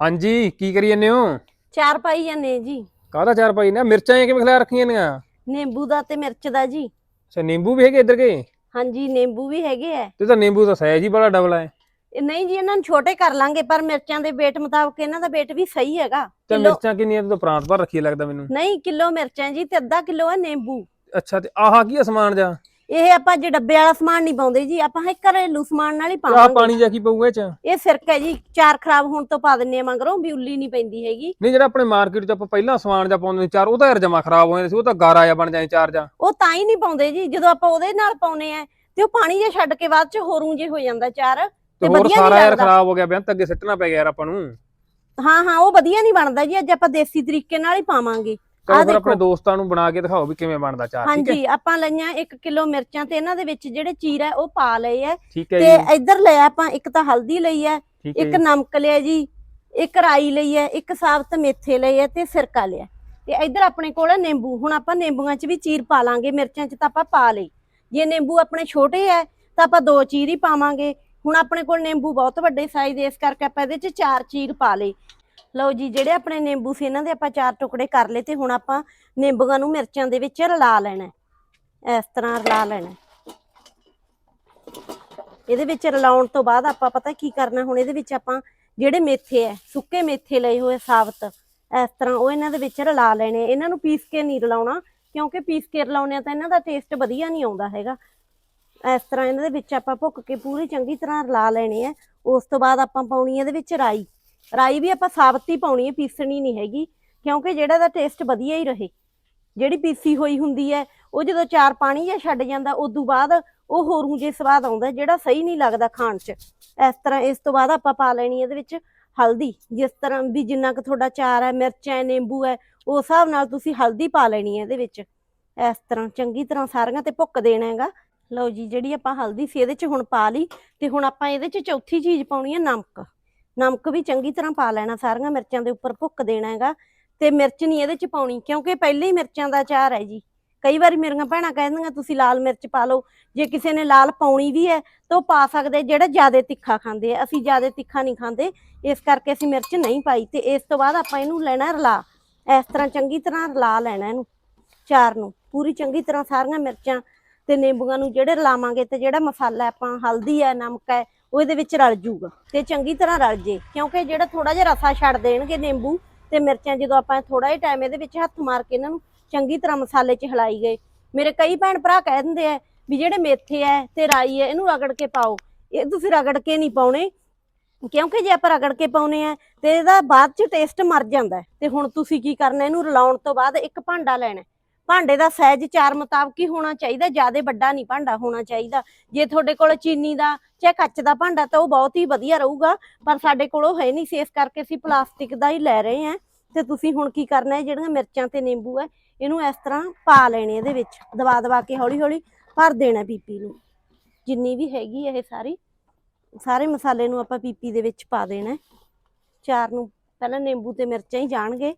ਹਾਂਜੀ ਕੀ ਕਰੀ ਜੰਨੇ ਹੋ? ਚਾਰ ਪਾਈ ਜਾਂਦੇ ਜੀ। ਕਾਹਦਾ ਚਾਰ ਪਾਈ ਨੇ ਮਿਰਚਾਂ ਇਹ ਕਿਵੇਂ ਖਿਲਾ ਰੱਖੀਆਂ ਨੇ ਨਿੰਬੂ ਦਾ ਤੇ ਮਿਰਚ ਦਾ ਜੀ। ਅੱਛਾ ਨਿੰਬੂ ਵੀ ਹੈਗੇ ਇੱਧਰ ਕੇ? ਹਾਂਜੀ ਨਿੰਬੂ ਵੀ ਹੈਗੇ ਐ ਤੇ ਤਾਂ ਨਿੰਬੂ ਦਾ ਸਾਈਜ਼ ਹੀ ਬੜਾ ਡਬਲ ਹੈ ਇਹ। ਨਹੀਂ ਜੀ ਇਹਨਾਂ ਨੂੰ ਛੋਟੇ ਕਰ ਲਾਂਗੇ ਪਰ ਮਿਰਚਾਂ ਦੇ weight ਮੁਤਾਬਕ ਇਹਨਾਂ ਦਾ weight ਵੀ ਸਹੀ ਹੈਗਾ। ਤੇ ਕਿਲੋ ਮਿਰਚਾਂ ਕਿੰਨੀਆਂ ਤੂੰ ਤਾਂ ਪ੍ਰਾਂਤ ਭਰ ਰੱਖੀ ਲੱਗਦਾ ਮੈਨੂੰ। ਨਹੀਂ ਕਿਲੋ ਮਿਰਚਾਂ ਜੀ ਤੇ ਅੱਧਾ ਕਿਲੋ ਹੈ ਨਿੰਬੂ। ਅੱਛਾ ਤੇ ਆਹ ਕੀ ਆ ਸਮਾਨ ਜਾ? ਇਹ ਆਪਾਂ ਜੇ ਡੱਬੇ ਵਾਲਾ ਸਮਾਨ ਨਹੀਂ ਪਾਉਂਦੇ ਜੀ ਆਪਾਂ ਇਹ ਘਰੇਲੂ ਸਮਾਨ ਨਾਲ ਹੀ ਆਹ ਪਾਵਾਂਗੇ। ਪਾਣੀ ਜਾ ਕੀ ਪਊਗਾ ਇਹ ਚ? ਇਹ ਸਿਰਕਾ ਹੈ ਜੀ ਚਾਰ ਖਰਾਬ ਹੋਣ ਤੋਂ ਪਾ ਦਿੰਨੇ ਆ ਮਗਰੋਂ ਵੀ ਉੱਲੀ ਨਹੀਂ ਪੈਂਦੀ ਹੈਗੀ। ਨਹੀਂ ਜਿਹੜਾ ਆਪਣੇ ਮਾਰਕੀਟ ਚ ਆਪਾਂ ਪਹਿਲਾਂ ਸਮਾਨ ਜਾ ਪਾਉਂਦੇ ਸੀ ਚਾਰ ਉਹ ਤਾਂ ਯਾਰ ਜਮਾ ਖਰਾਬ ਹੋ ਜਾਂਦੇ ਸੀ ਉਹ ਤਾਂ ਗਾਰਾ ਜਾ ਬਣ ਜਾਏ ਚਾਰ ਜਾ। ਉਹ ਤਾਂ ਹੀ ਨਹੀਂ ਪਾਉਂਦੇ ਜੀ ਜਦੋਂ ਆਪਾਂ ਉਹਦੇ ਨਾਲ ਪਾਉਨੇ ਆ ਤੇ ਉਹ ਪਾਣੀ ਜਿਹਾ ਛੱਡ ਕੇ ਬਾਅਦ ਚ ਹੋਰੂ ਜੇ ਹੋ ਜਾਂਦਾ ਚਾਰ। ਤੇ ਤੇ ਹੋਰ ਵਧੀਆ ਸਾਰਾ ਨਹੀਂ ਯਾਰ ਲੱਗਦਾ। ਖਰਾਬ ਹੋ ਗਿਆ ਬਿਆਨ ਅੱਗੇ ਸਿੱਟਣਾ ਪੈ ਗਿਆ ਯਾਰ ਆਪਾਂ ਨੂੰ। ਹਾਂ ਹਾਂ ਉਹ ਵਧੀਆ ਨਹੀਂ ਬਣਦਾ ਜੀ ਅੱਜ ਆਪਾਂ ਦੇਸੀ ਤਰੀਕੇ ਨਾਲ ਹੀ ਪਾਵਾਂਗੇ। ਚਲੋ ਫਿਰ ਆਪਣੇ। ਦੋਸਤਾਂ ਨੂੰ ਬਣਾ ਕੇ ਦਿਖਾਓ ਵੀ ਕਿਵੇਂ ਬਣਦਾ ਚਾਰ ਠੀਕ ਹੈ? ਹਾਂਜੀ ਆਪਾਂ ਲਈਆਂ 1 ਕਿਲੋ ਮਿਰਚਾਂ ਤੇ ਇਹਨਾਂ ਦੇ ਵਿੱਚ ਜਿਹੜੇ ਚੀਰ ਹੈ ਉਹ ਪਾ ਲਏ ਹੈ ਤੇ ਇੱਧਰ ਲਿਆ ਆਪਾਂ ਇੱਕ ਤਾਂ ਹਲਦੀ ਲਈ ਹੈ ਇੱਕ। ਨਮਕ ਲਿਆ ਜੀ ਇੱਕ ਰਾਈ ਲਈ ਹੈ ਇੱਕ ਸਾਬਤ ਮੇਥੇ ਲਈ ਹੈ ਤੇ ਸਿਰਕਾ ਲਿਆ। ਤੇ ਇੱਧਰ ਆਪਣੇ ਕੋਲ ਨਿੰਬੂ ਹੁਣ ਆਪਾਂ ਨਿੰਬੂਆਂ 'ਚ ਵੀ ਚੀਰ ਪਾ ਲਾਂਗੇ ਮਿਰਚਾਂ 'ਚ ਤਾਂ ਆਪਾਂ ਪਾ ਲਈ। ਜੇ ਨਿੰਬੂ ਆਪਣੇ ਛੋਟੇ ਹੈ ਤਾਂ ਆਪਾਂ ਦੋ ਚੀਰ ਹੀ ਪਾਵਾਂਗੇ। ਹੁਣ ਆਪਣੇ ਕੋਲ ਨਿੰਬੂ ਬਹੁਤ ਵੱਡੇ ਸਾਈਜ਼ ਦੇ ਇਸ ਕਰਕੇ ਆਪਾਂ ਇਹਦੇ 'ਚ ਚਾਰ ਚੀਰ ਪਾ ਲਈ ਲਓ ਜੀ, ਜਿਹੜੇ ਆਪਣੇ ਨਿੰਬੂ ਸੀ, ਇਹਨਾਂ ਦੇ ਆਪਾਂ ਚਾਰ ਟੁਕੜੇ ਕਰ ਲਏ ਤੇ ਹੁਣ ਆਪਾਂ ਨਿੰਬੂਆਂ ਨੂੰ ਮਿਰਚਾਂ ਦੇ ਵਿੱਚ ਰਲਾ ਲੈਣਾ ਇਸ ਤਰ੍ਹਾਂ ਰਲਾ ਲੈਣਾ ਇਹਦੇ ਵਿੱਚ ਰਲਾਉਣ ਤੋਂ ਬਾਅਦ ਆਪਾਂ ਪਤਾ ਕੀ ਕਰਨਾ ਹੁਣ ਇਹਦੇ ਵਿੱਚ ਆਪਾਂ ਜਿਹੜੇ ਮੇਥੇ ਐ ਸੁੱਕੇ ਮੇਥੇ ਲਏ ਹੋਏ ਸਾਬਤ, ਇਸ ਤਰ੍ਹਾਂ ਉਹ ਇਹਨਾਂ ਦੇ ਵਿੱਚ ਰਲਾ ਲੈਣੇ ਇਹਨਾਂ ਨੂੰ ਪੀਸ ਕੇ ਨਹੀਂ ਰਲਾਉਣਾ, ਕਿਉਂਕਿ ਪੀਸ ਕੇ ਰਲਾਉਣੇ ਆ ਤਾਂ ਇਹਨਾਂ ਦਾ ਟੇਸਟ ਵਧੀਆ ਨਹੀਂ ਆਉਂਦਾ ਹੈਗਾ। ਇਸ ਤਰ੍ਹਾਂ ਇਹਨਾਂ ਦੇ ਵਿੱਚ ਆਪਾਂ ਭੁੱਕ ਕੇ ਪੂਰੀ ਚੰਗੀ ਤਰ੍ਹਾਂ ਰਲਾ ਲੈਣੇ ਆ ਉਸ ਤੋਂ ਬਾਅਦ ਆਪਾਂ ਪਾਉਣੀ ਇਹਦੇ ਵਿੱਚ ਰਾਈ। ਰਾਈ ਵੀ ਆਪਾਂ ਸਾਬਤ ਹੀ ਪਾਉਣੀ ਹੈ, ਪੀਸਣੀ ਨਹੀਂ ਹੈਗੀ, ਕਿਉਂਕਿ ਜਿਹੜਾ ਦਾ ਟੇਸਟ ਵਧੀਆ ਹੀ ਰਹੇ। ਜਿਹੜੀ ਪੀਸੀ ਹੋਈ ਹੁੰਦੀ ਹੈ, ਉਹ ਜਦੋਂ ਚਾਰ ਪਾਣੀ ਜਿਹਾ ਛੱਡ ਜਾਂਦਾ, ਉਦੋਂ ਬਾਅਦ ਉਹ ਹੋਰੂ ਜੇ ਸਵਾਦ ਆਉਂਦਾ, ਜਿਹੜਾ ਸਹੀ ਨਹੀਂ ਲੱਗਦਾ ਖਾਣ 'ਚ। ਇਸ ਤਰ੍ਹਾਂ ਇਸ ਤੋਂ ਬਾਅਦ ਆਪਾਂ ਪਾ ਲੈਣੀ ਇਹਦੇ ਵਿੱਚ ਹਲਦੀ। ਜਿਸ ਤਰ੍ਹਾਂ ਵੀ ਜਿੰਨਾ ਕੁ ਤੁਹਾਡਾ ਚਾਰ ਹੈ, ਮਿਰਚਾਂ ਹੈ, ਨਿੰਬੂ ਹੈ ਉਸ ਹਿਸਾਬ ਨਾਲ ਤੁਸੀਂ ਹਲਦੀ ਪਾ ਲੈਣੀ ਹੈ ਇਹਦੇ ਵਿੱਚ। ਇਸ ਤਰ੍ਹਾਂ ਚੰਗੀ ਤਰ੍ਹਾਂ ਸਾਰੀਆਂ ਤੇ ਭੁੱਕ ਦੇਣਾ ਹੈਗਾ। ਲਓ ਜੀ, ਜਿਹੜੀ ਆਪਾਂ ਹਲਦੀ ਸੀ ਇਹਦੇ 'ਚ ਹੁਣ ਪਾ ਲਈ, ਤੇ ਹੁਣ ਆਪਾਂ ਇਹਦੇ 'ਚ ਚੌਥੀ ਚੀਜ਼ ਪਾਉਣੀ ਹੈ ਨਮਕ। ਨਮਕ ਵੀ ਚੰਗੀ ਤਰ੍ਹਾਂ ਪਾ ਲੈਣਾ, ਸਾਰੀਆਂ ਮਿਰਚਾਂ ਦੇ ਉੱਪਰ ਭੁੱਕ ਦੇਣਾ ਹੈਗਾ। ਤੇ ਮਿਰਚ ਨਹੀਂ ਇਹਦੇ 'ਚ ਪਾਉਣੀ, ਕਿਉਂਕਿ ਪਹਿਲੇ ਹੀ ਮਿਰਚਾਂ ਦਾ ਅਚਾਰ ਹੈ ਜੀ। ਕਈ ਵਾਰੀ ਮੇਰੀਆਂ ਭੈਣਾਂ ਕਹਿੰਦੀਆਂ ਤੁਸੀਂ ਲਾਲ ਮਿਰਚ ਪਾ ਲਓ। ਜੇ ਕਿਸੇ ਨੇ ਲਾਲ ਪਾਉਣੀ ਵੀ ਹੈ, ਤਾਂ ਉਹ ਪਾ ਸਕਦੇ ਜਿਹੜਾ ਜ਼ਿਆਦਾ ਤਿੱਖਾ ਖਾਂਦੇ ਆ। ਅਸੀਂ ਜ਼ਿਆਦਾ ਤਿੱਖਾ ਨਹੀਂ ਖਾਂਦੇ, ਇਸ ਕਰਕੇ ਅਸੀਂ ਮਿਰਚ ਨਹੀਂ ਪਾਈ। ਤੇ ਇਸ ਤੋਂ ਬਾਅਦ ਆਪਾਂ ਇਹਨੂੰ ਲੈਣਾ ਰਲਾ। ਇਸ ਤਰ੍ਹਾਂ ਚੰਗੀ ਤਰ੍ਹਾਂ ਰਲਾ ਲੈਣਾ ਇਹਨੂੰ ਚਾਰ ਨੂੰ। ਪੂਰੀ ਚੰਗੀ ਤਰ੍ਹਾਂ ਸਾਰੀਆਂ ਮਿਰਚਾਂ ਤੇ ਨਿੰਬੂਆਂ ਨੂੰ ਜਿਹੜੇ ਰਲਾਵਾਂਗੇ ਤੇ ਜਿਹੜਾ ਮਸਾਲਾ ਆਪਾਂ, ਹਲਦੀ ਹੈ, ਨਮਕ ਹੈ ਉਹ ਇਹਦੇ ਵਿੱਚ ਰਲ ਜੂਗਾ ਤੇ ਚੰਗੀ ਤਰ੍ਹਾਂ ਰਲ ਜੇ, ਕਿਉਂਕਿ ਜਿਹੜਾ ਥੋੜਾ ਜਿਹਾ ਰਸਾ ਛੱਡ ਦੇਣਗੇ ਨਿੰਬੂ ਤੇ ਮਿਰਚਾਂ, ਜਦੋਂ ਆਪਾਂ ਥੋੜਾ ਜਿਹਾ ਟਾਈਮ ਇਹਦੇ ਵਿੱਚ ਹੱਥ ਮਾਰ ਕੇ ਇਹਨਾਂ ਨੂੰ ਚੰਗੀ ਤਰ੍ਹਾਂ ਮਸਾਲੇ 'ਚ ਹਿਲਾਈ ਗਏ। ਮੇਰੇ ਕਈ ਭੈਣ ਭਰਾ ਕਹਿ ਦਿੰਦੇ ਆ ਵੀ ਜਿਹੜੇ ਮੇਥੇ ਐ ਤੇ ਰਾਈ ਐ, ਇਹਨੂੰ ਰਗੜ ਕੇ ਪਾਓ। ਇਹ ਤੁਸੀਂ ਰਗੜ ਕੇ ਨਹੀਂ ਪਾਉਣੇ, ਕਿਉਂਕਿ ਜੇ ਆਪਾਂ ਰਗੜ ਕੇ ਪਾਉਨੇ ਆ ਤੇ ਇਹਦਾ ਬਾਅਦ 'ਚ ਟੇਸਟ ਮਰ ਜਾਂਦਾ ਹੈ। ਤੇ ਹੁਣ ਤੁਸੀਂ ਕੀ ਕਰਨਾ, ਇਹਨੂੰ ਰਲਾਉਣ ਤੋਂ ਬਾਅਦ ਇੱਕ ਭਾਂਡਾ ਲੈਣਾ ਭਾਂਡੇ ਦਾ ਸਾਈਜ਼ ਚਾਰ ਮੁਤਾਬਕ ਹੀ ਹੋਣਾ ਚਾਹੀਦਾ, ਜ਼ਿਆਦਾ ਵੱਡਾ ਨਹੀਂ ਭਾਂਡਾ ਹੋਣਾ ਚਾਹੀਦਾ। ਜੇ ਤੁਹਾਡੇ ਕੋਲ ਚੀਨੀ ਦਾ ਚਾਹੇ ਕੱਚ ਦਾ ਭਾਂਡਾ ਤਾਂ ਉਹ ਬਹੁਤ ਹੀ ਵਧੀਆ ਰਹੂਗਾ, ਪਰ ਸਾਡੇ ਕੋਲ ਉਹ ਹੈ ਨਹੀਂ ਸੀ, ਇਸ ਕਰਕੇ ਅਸੀਂ ਪਲਾਸਟਿਕ ਦਾ ਹੀ ਲੈ ਰਹੇ ਹਾਂ। ਤੇ ਤੁਸੀਂ ਹੁਣ ਕੀ ਕਰਨਾ ਹੈ, ਜਿਹੜੀਆਂ ਮਿਰਚਾਂ ਤੇ ਨਿੰਬੂ ਹੈ, ਇਹਨੂੰ ਇਸ ਤਰ੍ਹਾਂ ਪਾ ਲੈਣੇ ਇਹਦੇ ਵਿੱਚ, ਦਬਾ ਦਬਾ ਕੇ ਹੌਲੀ ਹੌਲੀ ਭਰ ਦੇਣਾ ਪੀਪੀ ਨੂੰ। ਜਿੰਨੀ ਵੀ ਹੈਗੀ ਇਹ ਸਾਰੀ, ਸਾਰੇ ਮਸਾਲੇ ਨੂੰ ਆਪਾਂ ਪੀਪੀ ਦੇ ਵਿੱਚ ਪਾ ਦੇਣਾ ਚਾਰ ਨੂੰ ਪਹਿਲਾਂ ਨਿੰਬੂ ਤੇ ਮਿਰਚਾਂ ਹੀ ਜਾਣਗੇ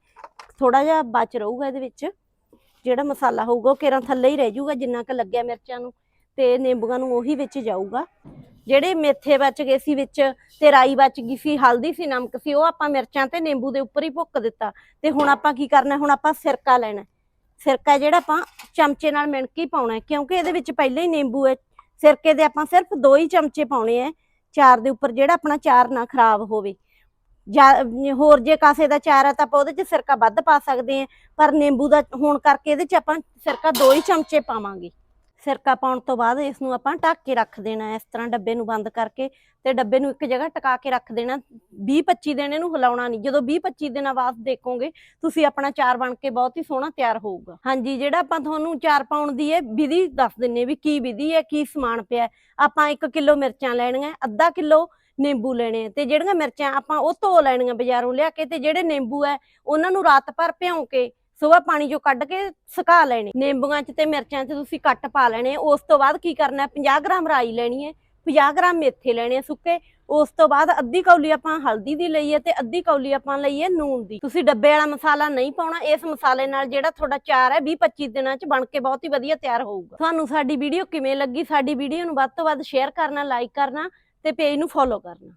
ਥੋੜਾ ਜਿਹਾ ਬਚ ਰਹੂਗਾ ਇਹਦੇ ਵਿੱਚ। ਜਿਹੜਾ ਮਸਾਲਾ ਹੋਊਗਾ ਉਹ ਕੇਰਾਂ ਥੱਲੇ ਹੀ ਰਹਿ ਜਾਊਗਾ, ਜਿੰਨਾ ਕੁ ਲੱਗਿਆ ਮਿਰਚਾਂ ਨੂੰ, ਤੇ ਨਿੰਬੂਆਂ ਨੂੰ ਉਹੀ ਵਿੱਚ ਜਾਊਗਾ। ਜਿਹੜੇ ਮੇਥੇ ਬਚ ਗਏ ਸੀ ਵਿੱਚ ਤੇ ਰਾਈ ਬਚ ਗਈ ਸੀ, ਹਲਦੀ ਸੀ, ਨਮਕ ਸੀ, ਉਹ ਆਪਾਂ ਮਿਰਚਾਂ ਤੇ ਨਿੰਬੂ ਦੇ ਉੱਪਰ ਹੀ ਭੁੱਕ ਦਿੱਤਾ। ਤੇ ਹੁਣ ਆਪਾਂ ਕੀ ਕਰਨਾ, ਹੁਣ ਆਪਾਂ ਸਿਰਕਾ ਲੈਣਾ। ਸਿਰਕਾ ਜਿਹੜਾ ਆਪਾਂ ਚਮਚੇ ਨਾਲ ਮਿਣ ਕੇ ਹੀ ਪਾਉਣਾ, ਕਿਉਂਕਿ ਇਹਦੇ ਵਿੱਚ ਪਹਿਲਾਂ ਹੀ ਨਿੰਬੂ ਹੈ। ਸਿਰਕੇ ਦੇ ਆਪਾਂ ਸਿਰਫ ਦੋ ਹੀ ਚਮਚੇ ਪਾਉਣੇ ਆ ਚਾਰ ਦੇ ਉੱਪਰ ਜਿਹੜਾ ਆਪਣਾ ਚਾਰ ਨਾ ਖਰਾਬ ਹੋਵੇ। ਜਾਂ ਹੋਰ ਜੇ ਕਾਸੇ ਦਾ ਚਾਰ ਹੈ ਤਾਂ ਆਪਾਂ ਉਹਦੇ 'ਚ ਸਿਰਕਾ ਵੱਧ ਪਾ ਸਕਦੇ ਆ ਪਰ ਨਿੰਬੂ ਦਾ ਹੋਣ ਕਰਕੇ ਇਹਦੇ 'ਚ ਆਪਾਂ ਸਿਰਕਾ ਦੋ ਹੀ ਚਮਚੇ ਪਾਵਾਂਗੇ। ਸਿਰਕਾ ਪਾਉਣ ਤੋਂ ਬਾਅਦ ਇਸ ਨੂੰ ਆਪਾਂ ਢੱਕ ਕੇ ਰੱਖ ਦੇਣਾ, ਇਸ ਤਰ੍ਹਾਂ ਡੱਬੇ ਨੂੰ ਬੰਦ ਕਰਕੇ ਤੇ ਡੱਬੇ ਨੂੰ ਇੱਕ ਜਗ੍ਹਾ ਟਿਕਾ ਕੇ ਰੱਖ ਦੇਣਾ। 20 25 ਦਿਨ ਇਹਨੂੰ ਹਿਲਾਉਣਾ ਨਹੀਂ, ਜਦੋਂ 20 25 ਦਿਨਾਂ ਬਾਅਦ ਦੇਖੋਗੇ, ਤੁਸੀਂ ਆਪਣਾ ਚਾਰ ਬਣ ਕੇ ਬਹੁਤ ਹੀ ਸੋਹਣਾ ਤਿਆਰ ਹੋਊਗਾ। ਹਾਂਜੀ, ਜਿਹੜਾ ਆਪਾਂ ਤੁਹਾਨੂੰ ਚਾਰ ਪਾਉਣ ਦੀ ਹੈ ਵਿਧੀ ਦੱਸ ਦਿੰਨੇ ਵੀ ਕੀ ਵਿਧੀ ਹੈ, ਕੀ ਸਮਾਨ ਪਿਆ ਆਪਾਂ 1 ਕਿਲੋ ਮਿਰਚਾਂ ਲੈਣੀਆਂ, ਅੱਧਾ ਕਿਲੋ ਨਿੰਬੂ ਲੈਣੇ ਤੇ ਜਿਹੜੀਆਂ ਮਿਰਚਾਂ ਆਪਾਂ ਉਹ ਧੋ ਲੈਣੀਆਂ ਬਾਜ਼ਾਰੋਂ ਲਿਆ ਕੇ ਤੇ ਜਿਹੜੇ ਨਿੰਬੂ ਹੈ ਉਹਨਾਂ ਨੂੰ ਰਾਤ ਭਰ ਭਿਉਂ ਕੇ ਸਵੇਰ ਪਾਣੀ ਚੋਂ ਕੱਢ ਕੇ ਸੁਕਾ ਲੈਣੇ। ਨਿੰਬੂਆਂ 'ਚ ਤੇ ਮਿਰਚਾਂ 'ਚ ਤੁਸੀਂ ਕੱਟ ਪਾ ਲੈਣੇ। ਉਸ ਤੋਂ ਬਾਅਦ ਕੀ ਕਰਨਾ ਹੈ 50 ਗ੍ਰਾਮ ਰਾਈ ਲੈਣੀ ਹੈ 50 ਗ੍ਰਾਮ ਮੇਥੇ ਲੈਣੇ ਆ ਸੁੱਕੇ। ਉਸ ਤੋਂ ਬਾਅਦ ਅੱਧੀ ਕੌਲੀ ਆਪਾਂ ਹਲਦੀ ਦੀ ਲਈ ਹੈ ਤੇ ਅੱਧੀ ਕੌਲੀ ਆਪਾਂ ਲਈ ਹੈ ਨੂਣ ਦੀ। ਤੁਸੀਂ ਡੱਬੇ ਵਾਲਾ ਮਸਾਲਾ ਨਹੀਂ ਪਾਉਣਾ, ਇਸ ਮਸਾਲੇ ਨਾਲ ਜਿਹੜਾ ਤੁਹਾਡਾ ਚਾਰ ਹੈ 20 25 ਦਿਨਾਂ 'ਚ ਬਣ ਕੇ ਬਹੁਤ ਹੀ ਵਧੀਆ ਤਿਆਰ ਹੋਊਗਾ। ਤੁਹਾਨੂੰ ਸਾਡੀ ਵੀਡੀਓ ਕਿਵੇਂ ਲੱਗੀ, ਸਾਡੀ ਵੀਡੀਓ ਨੂੰ ਵੱਧ ਤੋਂ ਵੱਧ ਸ਼ੇਅਰ ਕਰਨਾ ਲਾਈਕ ਕਰਨਾ। ਤੇ ਪੇਜ ਨੂੰ ਫੋਲੋ ਕਰਨਾ।